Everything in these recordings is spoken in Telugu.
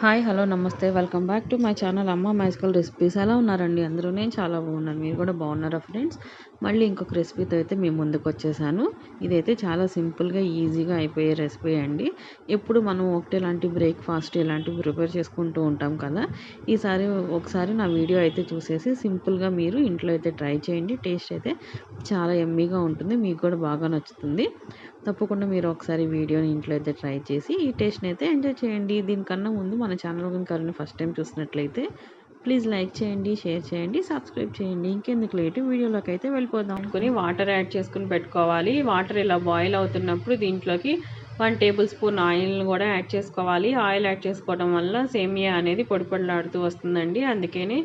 హాయ్ హలో నమస్తే. Welcome back to my channel Amma magical recipes. ఎలా ఉన్నారండి అందరూ? నేను చాలా బాగున్నాను. మీరు కూడా బాగున్నారా ఫ్రెండ్స్? మళ్ళీ ఇంకొక రెసిపీతో అయితే మేము ముందుకు వచ్చేసాను. ఇదైతే చాలా సింపుల్గా ఈజీగా అయిపోయే రెసిపీ అండి. ఎప్పుడు మనం ఒకటి లాంటి బ్రేక్ఫాస్ట్ ఇలాంటివి ప్రిపేర్ చేసుకుంటూ ఉంటాం కదా ఈసారి ఒకసారి నా వీడియో అయితే చూసేసి సింపుల్గా మీరు ఇంట్లో అయితే ట్రై చేయండి. టేస్ట్ అయితే చాలా ఎమ్మీగా ఉంటుంది. మీకు కూడా బాగా నచ్చుతుంది. తప్పకుండా మీరు ఒకసారి వీడియోని ఇంట్లో అయితే ట్రై చేసి ఈ టేస్ట్ని అయితే ఎంజాయ్ చేయండి. దీనికన్నా ముందు మన ఛానల్ కనుక ఫస్ట్ టైం చూసినట్లయితే ప్లీజ్ లైక్ చేయండి షేర్ చేయండి సబ్స్క్రైబ్ చేయండి. ఇంకెందుకు లేటు? వీడియోలోకి అయితే వెళ్ళిపోదాం. అనుకుని వాటర్ యాడ్ చేసుకుని పెట్టుకోవాలి. వాటర్ ఇలా బాయిల్ అవుతున్నప్పుడు దీంట్లోకి వన్ టేబుల్ స్పూన్ ఆయిల్ని కూడా యాడ్ చేసుకోవాలి. ఆయిల్ యాడ్ చేసుకోవడం వల్ల సేమియా అనేది పొడి పొడిలాడుతూ వస్తుందండి. అందుకని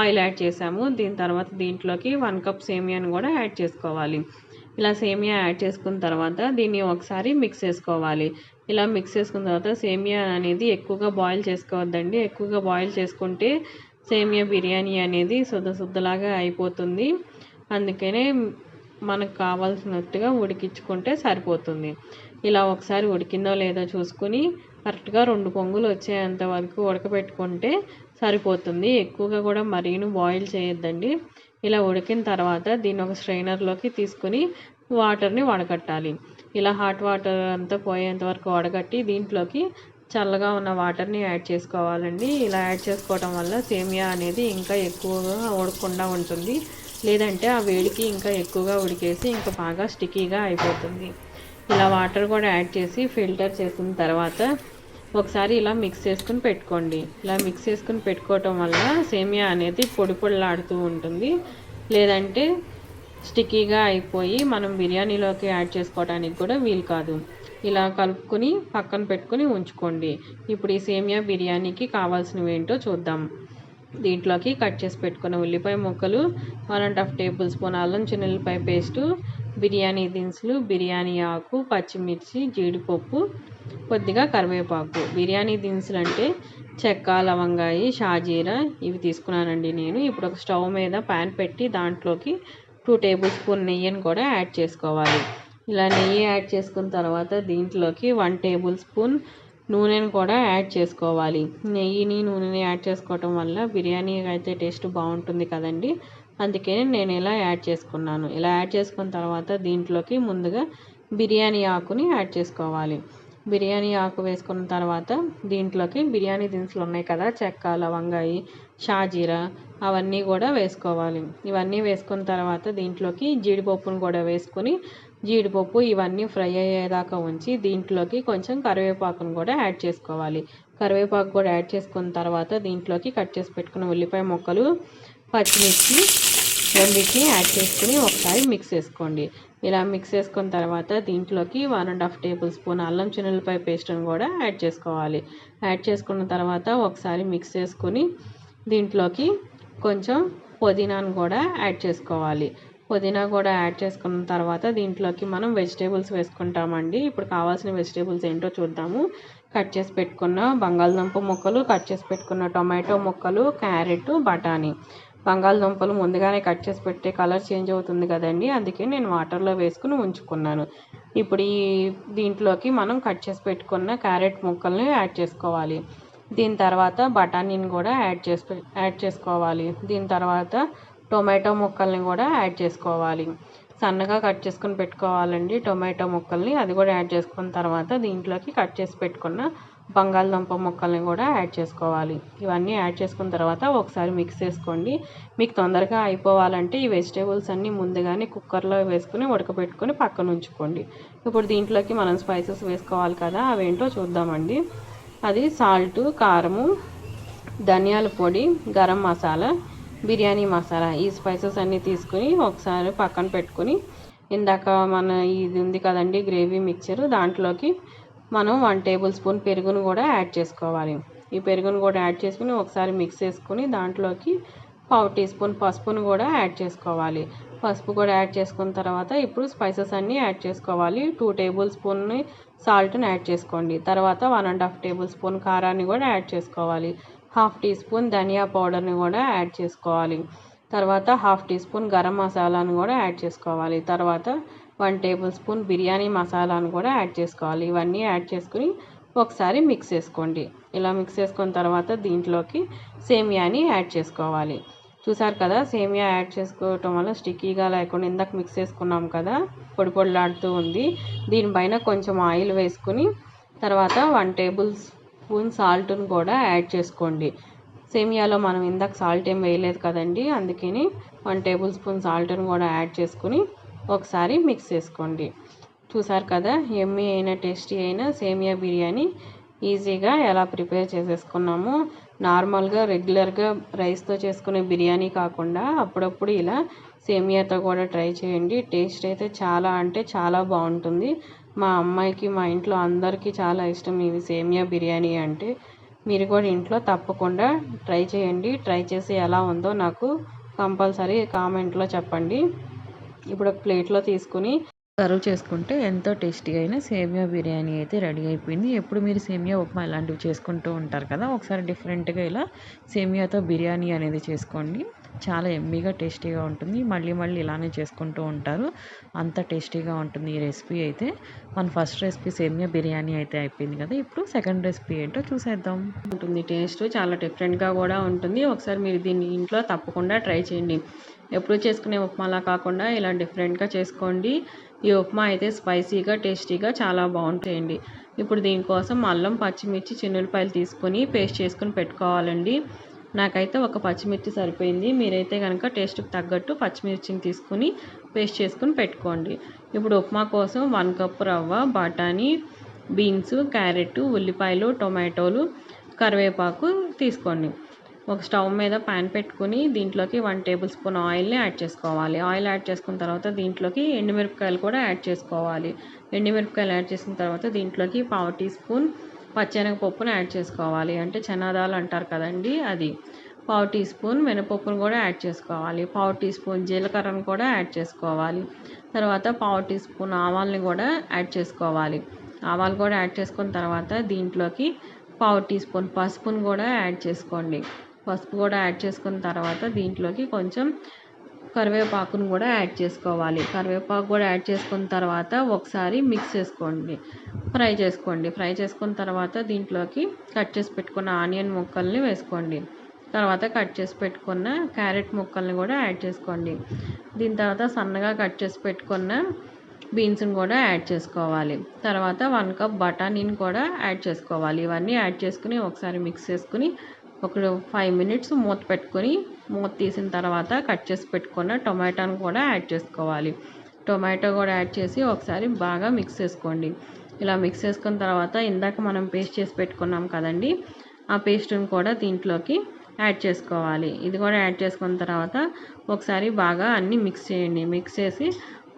ఆయిల్ యాడ్ చేసాము. దీని తర్వాత దీంట్లోకి వన్ కప్ సేమియాని కూడా యాడ్ చేసుకోవాలి. ఇలా సేమియా యాడ్ చేసుకున్న తర్వాత దీన్ని ఒకసారి మిక్స్ చేసుకోవాలి. ఇలా మిక్స్ చేసుకున్న తర్వాత సేమియా అనేది ఎక్కువగా బాయిల్ చేసుకోవద్దండి. ఎక్కువగా బాయిల్ చేసుకుంటే సేమియా బిర్యానీ అనేది శుద్ధ శుద్ధలాగా అయిపోతుంది. అందుకనే మనకు కావాల్సినట్టుగా ఉడికించుకుంటే సరిపోతుంది. ఇలా ఒకసారి ఉడికిందో లేదో చూసుకుని కరెక్ట్గా రెండు పొంగులు వచ్చేంత వరకు ఉడకబెట్టుకుంటే సరిపోతుంది. ఎక్కువగా కూడా మరీను బాయిల్ చేయొద్దండి. ఇలా ఉడికిన తర్వాత దీన్ని ఒక స్ట్రైనర్లోకి తీసుకుని వాటర్ని వడగట్టాలి. ఇలా హాట్ వాటర్ అంతా పోయేంత వరకు వడగట్టి దీంట్లోకి చల్లగా ఉన్న వాటర్ని యాడ్ చేసుకోవాలండి. ఇలా యాడ్ చేసుకోవటం వల్ల సేమియా అనేది ఇంకా ఎక్కువగా ఉడకకుండా ఉంటుంది. లేదంటే ఆ వేడికి ఇంకా ఎక్కువగా ఉడికేసి ఇంకా బాగా స్టిక్కీగా అయిపోతుంది. ఇలా వాటర్ కూడా యాడ్ చేసి ఫిల్టర్ చేసిన తర్వాత ఒకసారి ఇలా మిక్స్ చేసుకుని పెట్టుకోండి. ఇలా మిక్స్ చేసుకుని పెట్టుకోవటం వల్ల సేమియా అనేది పొడి పొడిలాడుతూ ఉంటుంది. లేదంటే స్టిక్కీగా అయిపోయి మనం బిర్యానీలోకి యాడ్ చేసుకోవడానికి కూడా వీలు కాదు. ఇలా కలుపుకొని పక్కన పెట్టుకుని ఉంచుకోండి. ఇప్పుడు ఈ సేమియా బిర్యానీకి కావాల్సినవి ఏంటో చూద్దాం. దీంట్లోకి కట్ చేసి పెట్టుకున్న ఉల్లిపాయ ముక్కలు one and half tablespoon అల్లం చిన్నెల్లిపాయ పేస్టు బిర్యానీ దినుసులు బిర్యానీ ఆకు పచ్చిమిర్చి జీడిపప్పు కొద్దిగా కరివేపాకు. బిర్యానీ దినుసులు అంటే చెక్క లవంగాయి షాజీరా ఇవి తీసుకున్నానండి నేను. ఇప్పుడు ఒక స్టవ్ మీద ప్యాన్ పెట్టి దాంట్లోకి టూ టేబుల్ స్పూన్ నెయ్యిని కూడా యాడ్ చేసుకోవాలి. ఇలా నెయ్యి యాడ్ చేసుకున్న తర్వాత దీంట్లోకి వన్ టేబుల్ స్పూన్ నూనెను కూడా యాడ్ చేసుకోవాలి. నెయ్యిని నూనెని యాడ్ చేసుకోవటం వల్ల బిర్యానీ అయితే టేస్ట్ బాగుంటుంది కదండి. అందుకే నేను ఇలా యాడ్ చేసుకున్నాను. ఇలా యాడ్ చేసుకున్న తర్వాత దీంట్లోకి ముందుగా బిర్యానీ ఆకుని యాడ్ చేసుకోవాలి. బిర్యానీ ఆకు వేసుకున్న తర్వాత దీంట్లోకి బిర్యానీ దినుసులు ఉన్నాయి కదా చెక్క లవంగాయి షాజీరా అవన్నీ కూడా వేసుకోవాలి. ఇవన్నీ వేసుకున్న తర్వాత దీంట్లోకి జీడిపప్పును కూడా వేసుకొని జీడిపప్పు ఇవన్నీ ఫ్రై అయ్యేదాకా ఉంచి దీంట్లోకి కొంచెం కరివేపాకును కూడా యాడ్ చేసుకోవాలి. కరివేపాకు కూడా యాడ్ చేసుకున్న తర్వాత దీంట్లోకి కట్ చేసి పెట్టుకున్న ఉల్లిపాయ ముక్కలు పచ్చిమిర్చి రెండింటిని యాడ్ చేసుకుని ఒకసారి మిక్స్ చేసుకోండి. ఇలా మిక్స్ చేసుకున్న తర్వాత దీంట్లోకి one and half tablespoon అల్లం చిన్నెల్లిపాయ పేస్ట్ని కూడా యాడ్ చేసుకోవాలి. యాడ్ చేసుకున్న తర్వాత ఒకసారి మిక్స్ చేసుకుని దీంట్లోకి కొంచెం పుదీనాను కూడా యాడ్ చేసుకోవాలి. పుదీనా కూడా యాడ్ చేసుకున్న తర్వాత దీంట్లోకి మనం వెజిటేబుల్స్ వేసుకుంటామండి. ఇప్పుడు కావాల్సిన వెజిటేబుల్స్ ఏంటో చూద్దాము. కట్ చేసి పెట్టుకున్న బంగాళదుంప ముక్కలు కట్ చేసి పెట్టుకున్న టొమాటో ముక్కలు క్యారెట్ బఠానీ. బంగాళదుంపలు ముందుగానే కట్ చేసి పెట్టే కలర్ చేంజ్ అవుతుంది కదండి. అందుకే నేను వాటర్లో వేసుకుని ఉంచుకున్నాను. ఇప్పుడు ఈ దీంట్లోకి మనం కట్ చేసి పెట్టుకున్న క్యారెట్ ముక్కల్ని యాడ్ చేసుకోవాలి. దీని తర్వాత బఠానీని కూడా యాడ్ చేసి యాడ్ చేసుకోవాలి. దీని తర్వాత టొమాటో ముక్కల్ని కూడా యాడ్ చేసుకోవాలి. సన్నగా కట్ చేసుకుని పెట్టుకోవాలండి టొమాటో ముక్కల్ని. అది కూడా యాడ్ చేసుకున్న తర్వాత దీంట్లోకి కట్ చేసి పెట్టుకున్న బంగాళదుంప ముక్కల్ని కూడా యాడ్ చేసుకోవాలి. ఇవన్నీ యాడ్ చేసుకున్న తర్వాత ఒకసారి మిక్స్ చేసుకోండి. మీకు తొందరగా అయిపోవాలంటే ఈ వెజిటేబుల్స్ అన్నీ ముందుగానే కుక్కర్లో వేసుకుని ఉడకబెట్టుకొని పక్కన ఉంచుకోండి. ఇప్పుడు దీంట్లోకి మనం స్పైసెస్ వేసుకోవాలి కదా అవేంటో చూద్దామండి. అది సాల్ట్ కారము ధనియాల పొడి గరం మసాలా బిర్యానీ మసాలా ఈ స్పైసెస్ అన్నీ తీసుకుని ఒకసారి పక్కన పెట్టుకుని ఇందాక మన ఇది ఉంది కదండి గ్రేవీ మిక్చర్ దాంట్లోకి మనం వన్ టేబుల్ స్పూన్ పెరుగును కూడా యాడ్ చేసుకోవాలి. ఈ పెరుగును కూడా యాడ్ చేసుకుని ఒకసారి మిక్స్ చేసుకుని దాంట్లోకి పావు టీ స్పూన్ పసుపును కూడా యాడ్ చేసుకోవాలి. పసుపు కూడా యాడ్ చేసుకున్న తర్వాత ఇప్పుడు స్పైసెస్ అన్నీ యాడ్ చేసుకోవాలి. టూ టేబుల్ స్పూన్ సాల్ట్ని యాడ్ చేసుకోండి. తర్వాత one and half tablespoon కారాన్ని కూడా యాడ్ చేసుకోవాలి. హాఫ్ టీ స్పూన్ ధనియా పౌడర్ని కూడా యాడ్ చేసుకోవాలి. తర్వాత హాఫ్ టీ స్పూన్ గరం మసాలాను కూడా యాడ్ చేసుకోవాలి. తర్వాత వన్ టేబుల్ స్పూన్ బిర్యానీ మసాలాను కూడా యాడ్ చేసుకోవాలి. ఇవన్నీ యాడ్ చేసుకుని ఒకసారి మిక్స్ చేసుకోండి. ఇలా మిక్స్ చేసుకున్న తర్వాత దీంట్లోకి సేమియాని యాడ్ చేసుకోవాలి. చూసారు కదా సేమియా యాడ్ చేసుకోవటం వల్ల స్టిక్కీగా లేకుండా ఇందాక మిక్స్ చేసుకున్నాం కదా పొడి పొడిలాడుతూ ఉంది. దీనిపైన కొంచెం ఆయిల్ వేసుకుని తర్వాత వన్ టేబుల్ స్పూన్ సాల్ట్ని కూడా యాడ్ చేసుకోండి. సేమియాలో మనం ఇందాక సాల్ట్ ఏం వేయలేదు కదండి అందుకని వన్ టేబుల్ స్పూన్ సాల్ట్ను కూడా యాడ్ చేసుకుని ఒకసారి మిక్స్ చేసుకోండి. చూసారు కదా ఎమ్మీ అయిన టేస్టీ అయిన సేమియా బిర్యానీ ఈజీగా ఎలా ప్రిపేర్ చేసేసుకున్నాము. నార్మల్గా రెగ్యులర్గా రైస్తో చేసుకునే బిర్యానీ కాకుండా అప్పుడప్పుడు ఇలా సేమియాతో కూడా ట్రై చేయండి. టేస్ట్ అయితే చాలా అంటే చాలా బాగుంటుంది. మా అమ్మాయికి మా ఇంట్లో అందరికీ చాలా ఇష్టం ఇవి సేమియా బిర్యానీ అంటే. మీరు కూడా ఇంట్లో తప్పకుండా ట్రై చేయండి. ట్రై చేసి ఎలా ఉందో నాకు కంపల్సరీ కామెంట్లో చెప్పండి. ఇప్పుడు ఒక ప్లేట్లో తీసుకుని సర్వ్ చేసుకుంటే ఎంతో టేస్టీ అయిన సేమియా బిర్యానీ అయితే రెడీ అయిపోయింది. ఎప్పుడు మీరు సేమియా ఉప్మా ఇలాంటివి చేసుకుంటూ ఉంటారు కదా ఒకసారి డిఫరెంట్గా ఇలా సేమియాతో బిర్యానీ అనేది చేసుకోండి. చాలా ఎమ్మీగా టేస్టీగా ఉంటుంది. మళ్ళీ మళ్ళీ ఇలానే చేసుకుంటూ ఉంటారు. అంత టేస్టీగా ఉంటుంది ఈ రెసిపీ అయితే. మన ఫస్ట్ రెసిపీ సేమియా బిర్యానీ అయితే అయిపోయింది కదా ఇప్పుడు సెకండ్ రెసిపీ ఏంటో చూసేద్దాం. ఉంటుంది టేస్ట్ చాలా డిఫరెంట్గా కూడా ఉంటుంది. ఒకసారి మీరు దీన్ని ఇంట్లో తప్పకుండా ట్రై చేయండి. ఎప్పుడు చేసుకునే ఉప్మాలా కాకుండా ఇలా డిఫరెంట్గా చేసుకోండి. ఈ ఉప్మా అయితే స్పైసీగా టేస్టీగా చాలా బాగుంటాయండి. ఇప్పుడు దీనికోసం అల్లం పచ్చిమిర్చి చిన్నులపాయలు తీసుకొని పేస్ట్ చేసుకుని పెట్టుకోవాలండి. నాకైతే ఒక పచ్చిమిర్చి సరిపోయింది. మీరైతే కనుక టేస్ట్కి తగ్గట్టు పచ్చిమిర్చిని తీసుకుని పేస్ట్ చేసుకుని పెట్టుకోండి. ఇప్పుడు ఉప్మా కోసం వన్ కప్ రవ్వ బఠానీ బీన్స్ క్యారెట్ ఉల్లిపాయలు టొమాటోలు కరివేపాకు తీసుకోండి. ఒక స్టవ్ మీద ప్యాన్ పెట్టుకుని దీంట్లోకి వన్ టేబుల్ స్పూన్ ఆయిల్ని యాడ్ చేసుకోవాలి. ఆయిల్ యాడ్ చేసుకున్న తర్వాత దీంట్లోకి ఎండుమిరపకాయలు కూడా యాడ్ చేసుకోవాలి. ఎండుమిరపకాయలు యాడ్ చేసిన తర్వాత దీంట్లోకి పావు టీ స్పూన్ పచ్చెనగపప్పును యాడ్ చేసుకోవాలి. అంటే చనాదాలు అంటారు కదండి అది. పావు టీ స్పూన్ మినపప్పును కూడా యాడ్ చేసుకోవాలి. పావు టీ స్పూన్ జీలకర్రను కూడా యాడ్ చేసుకోవాలి. తర్వాత పావు టీ స్పూన్ ఆవాల్ని కూడా యాడ్ చేసుకోవాలి. ఆవాలు కూడా యాడ్ చేసుకున్న తర్వాత దీంట్లోకి పావు టీ స్పూన్ పసుపును కూడా యాడ్ చేసుకోండి. పసుపు కూడా యాడ్ చేసుకున్న తర్వాత దీంట్లోకి కొంచెం కరివేపాకును కూడా యాడ్ చేసుకోవాలి. కరివేపాకు కూడా యాడ్ చేసుకున్న తర్వాత ఒకసారి మిక్స్ చేసుకోండి. ఫ్రై చేసుకోండి. ఫ్రై చేసుకున్న తర్వాత దీంట్లోకి కట్ చేసి పెట్టుకున్న ఆనియన్ ముక్కల్ని వేసుకోండి. తర్వాత కట్ చేసి పెట్టుకున్న క్యారెట్ ముక్కల్ని కూడా యాడ్ చేసుకోండి. దీని తర్వాత సన్నగా కట్ చేసి పెట్టుకున్న బీన్స్ని కూడా యాడ్ చేసుకోవాలి. తర్వాత వన్ కప్ బఠానీని కూడా యాడ్ చేసుకోవాలి. ఇవన్నీ యాడ్ చేసుకుని ఒకసారి మిక్స్ చేసుకుని ఒక ఫైవ్ మినిట్స్ మూత పెట్టుకొని మూత తీసిన తర్వాత కట్ చేసి పెట్టుకున్న టొమాటోని కూడా యాడ్ చేసుకోవాలి. టొమాటో కూడా యాడ్ చేసి ఒకసారి బాగా మిక్స్ చేసుకోండి. ఇలా మిక్స్ చేసుకున్న తర్వాత ఇందాక మనం పేస్ట్ చేసి పెట్టుకున్నాం కదండి ఆ పేస్ట్ని కూడా దీంట్లోకి యాడ్ చేసుకోవాలి. ఇది కూడా యాడ్ చేసుకున్న తర్వాత ఒకసారి బాగా అన్నీ మిక్స్ చేయండి. మిక్స్ చేసి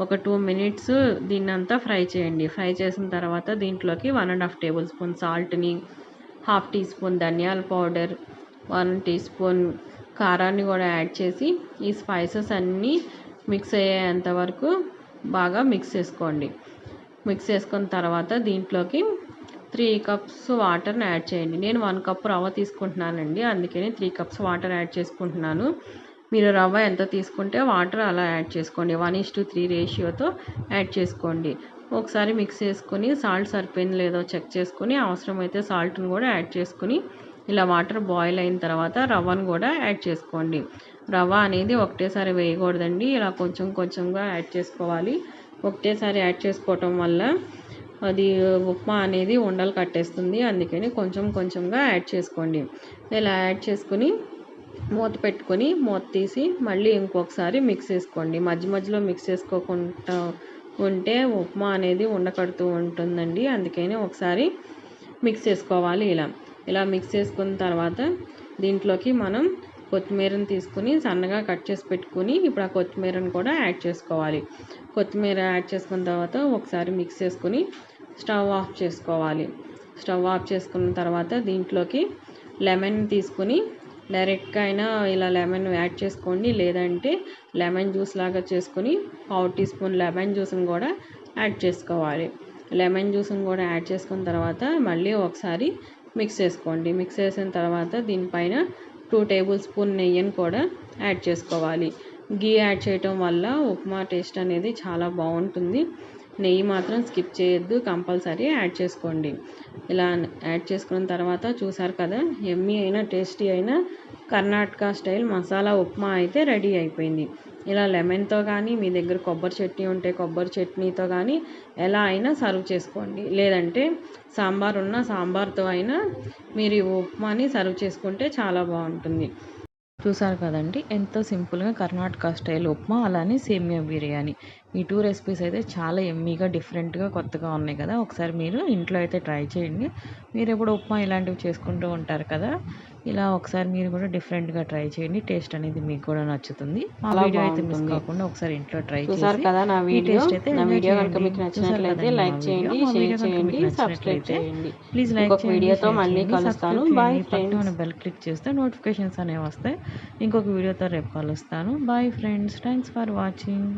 ఒక టూ మినిట్స్ దీన్నంతా ఫ్రై చేయండి. ఫ్రై చేసిన తర్వాత దీంట్లోకి one and half tablespoon సాల్ట్ని హాఫ్ టీ స్పూన్ ధనియాల పౌడర్ వన్ టీ స్పూన్ కారాన్ని కూడా యాడ్ చేసి ఈ స్పైసెస్ అన్నీ మిక్స్ అయ్యేంత వరకు బాగా మిక్స్ చేసుకోండి. మిక్స్ చేసుకున్న తర్వాత దీంట్లోకి త్రీ కప్స్ వాటర్ని యాడ్ చేయండి. నేను వన్ కప్ రవ్వ తీసుకుంటున్నానండి. అందుకని త్రీ కప్స్ వాటర్ యాడ్ చేసుకుంటున్నాను. మీరు రవ్వ ఎంత తీసుకుంటే వాటర్ అలా యాడ్ చేసుకోండి. వన్ ఇస్ టు త్రీ రేషియోతో యాడ్ చేసుకోండి. ఒకసారి మిక్స్ చేసుకుని సాల్ట్ సరిపోయింది లేదో చెక్ చేసుకుని అవసరమైతే సాల్ట్ని కూడా యాడ్ చేసుకుని ఇలా వాటర్ బాయిల్ అయిన తర్వాత రవ్వను కూడా యాడ్ చేసుకోండి. రవ్వ అనేది ఒకటేసారి వేయకూడదండి. ఇలా కొంచెం కొంచెంగా యాడ్ చేసుకోవాలి. ఒకటేసారి యాడ్ చేసుకోవటం వల్ల అది ఉప్మా అనేది ఉండలు కట్టేస్తుంది. అందుకని కొంచెం కొంచెంగా యాడ్ చేసుకోండి. ఇలా యాడ్ చేసుకుని మూత పెట్టుకొని మూత తీసి మళ్ళీ ఇంకొకసారి మిక్స్ చేసుకోండి. మధ్య మధ్యలో మిక్స్ చేసుకోకుండా ఉంటే ఉప్మా అనేది ఉండకడుతూ ఉంటుందండి. అందుకని ఒకసారి మిక్స్ చేసుకోవాలి ఇలా. ఇలా మిక్స్ చేసుకున్న తర్వాత దీంట్లోకి మనం కొత్తిమీరని తీసుకుని సన్నగా కట్ చేసి పెట్టుకుని ఇప్పుడు ఆ కొత్తిమీరని కూడా యాడ్ చేసుకోవాలి. కొత్తిమీర యాడ్ చేసుకున్న తర్వాత ఒకసారి మిక్స్ చేసుకుని స్టవ్ ఆఫ్ చేసుకోవాలి. స్టవ్ ఆఫ్ చేసుకున్న తర్వాత దీంట్లోకి లెమన్ తీసుకుని డైరెక్ట్గా అయినా ఇలా లెమన్ యాడ్ చేసుకోండి. లేదంటే లెమన్ జ్యూస్ లాగా చేసుకొని పావు టీ స్పూన్ లెమన్ జ్యూస్ని కూడా యాడ్ చేసుకోవాలి. లెమన్ జ్యూస్ని కూడా యాడ్ చేసుకున్న తర్వాత మళ్ళీ ఒకసారి మిక్స్ చేసుకోండి. మిక్స్ చేసిన తర్వాత దీనిపైన టూ టేబుల్ స్పూన్ నెయ్యిని కూడా యాడ్ చేసుకోవాలి. గీ యాడ్ చేయటం వల్ల ఉప్మా టేస్ట్ అనేది చాలా బాగుంటుంది. నెయ్యి మాత్రం స్కిప్ చేయొద్దు కంపల్సరీ యాడ్ చేసుకోండి. ఇలా యాడ్ చేసుకున్న తర్వాత చూసారు కదా ఎమ్మీ అయినా టేస్టీ అయినా కర్ణాటక స్టైల్ మసాలా ఉప్మా అయితే రెడీ అయిపోయింది. ఇలా లెమన్తో కానీ మీ దగ్గర కొబ్బరి చట్నీ ఉంటే కొబ్బరి చట్నీతో కానీ ఎలా అయినా సర్వ్ చేసుకోండి. లేదంటే సాంబార్ ఉన్న సాంబార్తో అయినా మీరు ఈ ఉప్మాని సర్వ్ చేసుకుంటే చాలా బాగుంటుంది. చూసారు కదండి ఎంతో సింపుల్గా కర్ణాటక స్టైల్ ఉప్మా అలానే సేమియా బిర్యానీ. ఈ టూ రెసిపీస్ అయితే చాలా ఎమ్మీగా డిఫరెంట్గా కొత్తగా ఉన్నాయి కదా. ఒకసారి మీరు ఇంట్లో అయితే ట్రై చేయండి. మీరు ఎప్పుడు ఉప్మా ఇలాంటివి చేసుకుంటూ ఉంటారు కదా. ఇలా ఒకసారి మీరు కూడా డిఫరెంట్గా ట్రై చేయండి. టేస్ట్ అనేది మీకు కూడా నచ్చుతుంది. మా వీడియో అయితే మిస్. కాకుండా ఒకసారి ఇంట్లో ట్రై చేసి కదా నా వీడియో? నా వీడియో కనుక. మీకు నచ్చినట్లయితే లైక్ చేయండి షేర్ సబ్స్క్రైబ్ ప్లీజ్ లైక్ వీడియోతో మళ్ళీ కలుస్తాను. బాయ్ ఫ్రెండ్స్ బెల్ క్లిక్ చేస్తే నోటిఫికేషన్స్ అనేవి వస్తాయి. ఇంకొక వీడియోతో రేపు కలుస్తాను. Bye friends thanks for watching